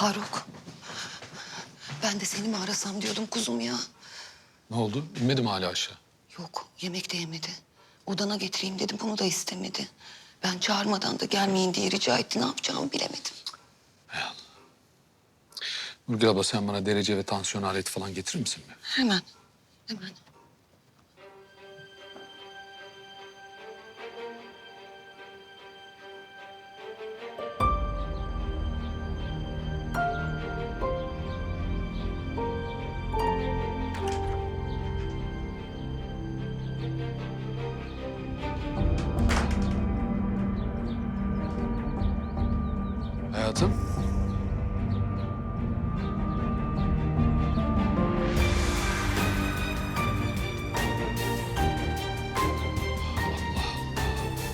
Faruk. Ben de seni mi arasam diyordum kuzum ya. Ne oldu? İnmedi mi hala aşağı? Yok yemek de yemedi. Odana getireyim dedim bunu da istemedi. Ben çağırmadan da gelmeyin diye rica etti. Ne yapacağımı bilemedim. Nurgül abla sen bana derece ve tansiyon aleti falan getirir misin be? Hemen, hemen. Hayatım.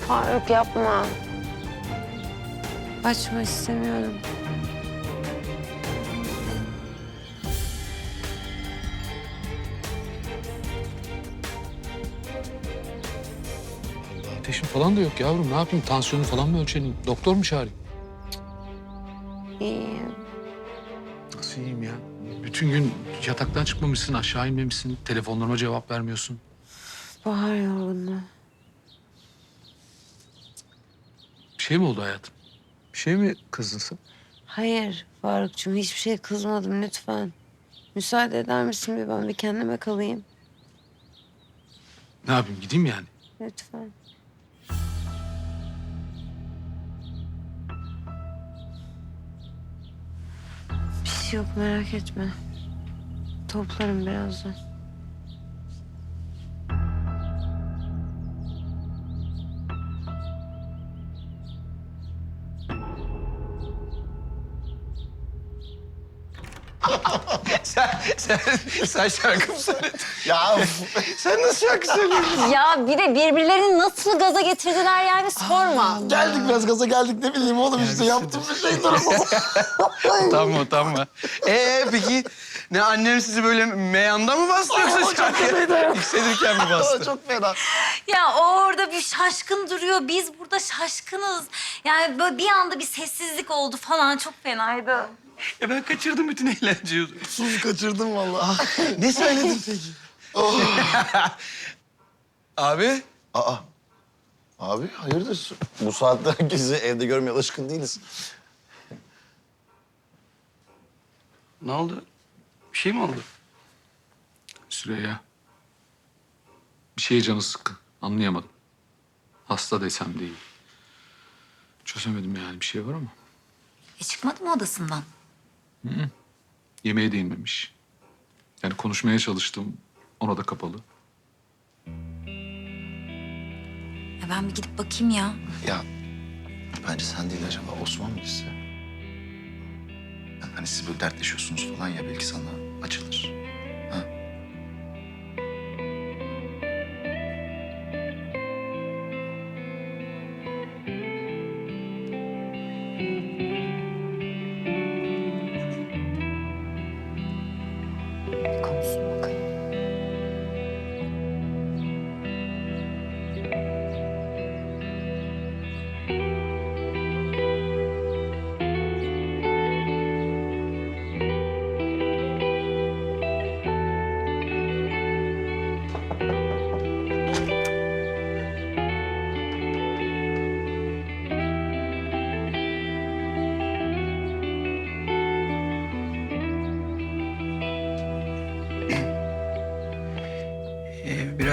Faruk yapma. Açma istemiyorum. Ateşin falan da yok yavrum. Ne yapayım? Tansiyonu falan mı ölçelim? Doktor mu çağırayım? İyiyim. Nasıl iyiyim ya? Bütün gün yataktan çıkmamışsın, aşağı inmemişsin. Telefonlarıma cevap vermiyorsun. Bahar yorgunluğu. Bir şey mi oldu hayatım? Bir şey mi kızdın sen? Hayır Farukcuğum hiçbir şey kızmadım lütfen. Müsaade eder misin bir ben bir kendime kalayım? Ne yapayım? Gideyim yani. Lütfen. Yok merak etme. Toplarım birazdan. Sen, sen, sen şarkı mı söyledin? Ya Sen nasıl şarkı söylüyorsun? Ya bir de birbirlerini nasıl gaza getirdiler yani sorma. geldik biraz gaza geldik ne bileyim oğlum işte yaptım bir şey durumu. Utanma utanma. Ee peki ne annem sizi böyle meyanda mı bastı yoksa şarkı yükselirken mi bastı? Çok fena. Ya o orada bir şaşkın duruyor. Biz burada şaşkınız. Yani böyle bir anda bir sessizlik oldu falan. Çok fenaydı. Ya ben kaçırdım bütün eğlenceyi. Sus kaçırdım vallahi. Ne söyledin peki? Abi Aa. Abi hayırdır? Bu saatte herkesi evde görmeye alışkın değiliz. ne oldu? Bir şey mi oldu? Süreyya. Bir şeye canı sıkkın. Anlayamadım. Hasta desem değil. Çözemedim yani bir şey var ama. E çıkmadı mı odasından? Yemeğe de inmemiş. Yani konuşmaya çalıştım. Ona da kapalı. Ya ben bir gidip bakayım ya. Ya bence sen değil acaba Osman mı gitse? Yani Hani siz böyle dertleşiyorsunuz falan ya belki sana açılır.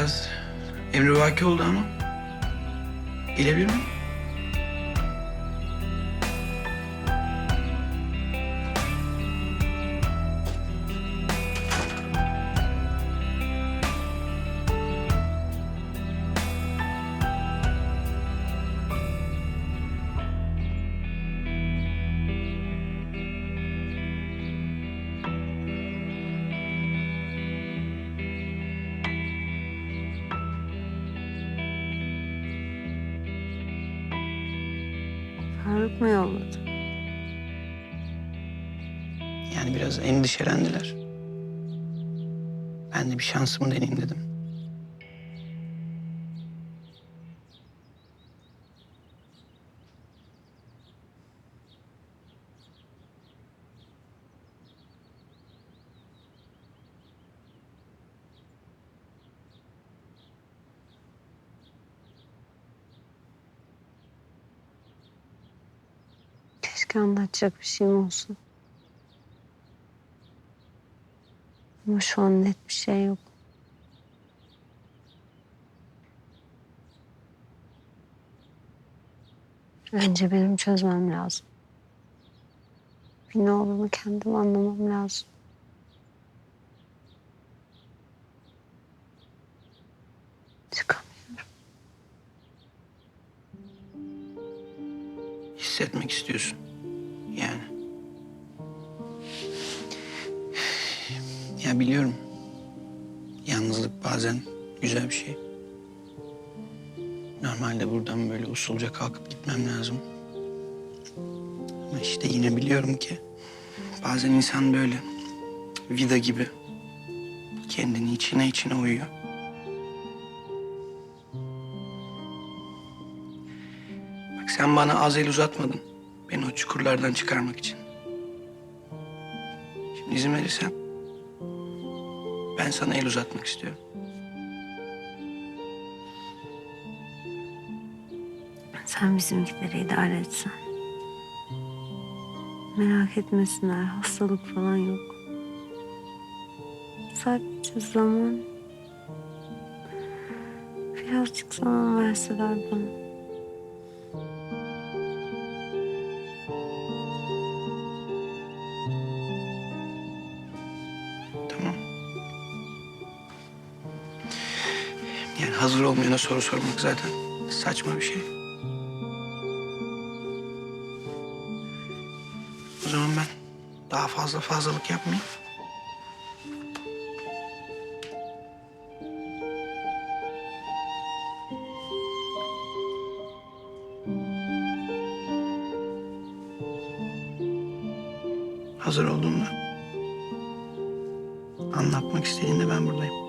Biraz emrivaki oldu ama. Gelebilir miyim? Faruk mu yolladı? Yani biraz endişelendiler. Ben de bir şansımı deneyeyim dedim. Keşke anlatacak bir şeyim olsun. Ama şu an net bir şey yok. Önce benim çözmem lazım. Ne olduğunu kendim anlamam lazım. Çıkamıyorum. Hissetmek istiyorsun. Biliyorum. Yalnızlık bazen güzel bir şey. Normalde buradan böyle usulca kalkıp gitmem lazım. Ama işte yine biliyorum ki bazen insan böyle vida gibi kendini içine içine uyuyor. Bak sen bana az el uzatmadın. Beni o çukurlardan çıkarmak için. Şimdi izin verirsen ben sana el uzatmak istiyorum. Sen bizimkileri idare etsen. Merak etmesinler. Hastalık falan yok. Sadece zaman. Birazcık zaman verseler bana. Yani hazır olmayana soru sormak zaten saçma bir şey. O zaman ben daha fazla fazlalık yapmayayım. Hazır olduğunda anlatmak istediğinde ben buradayım.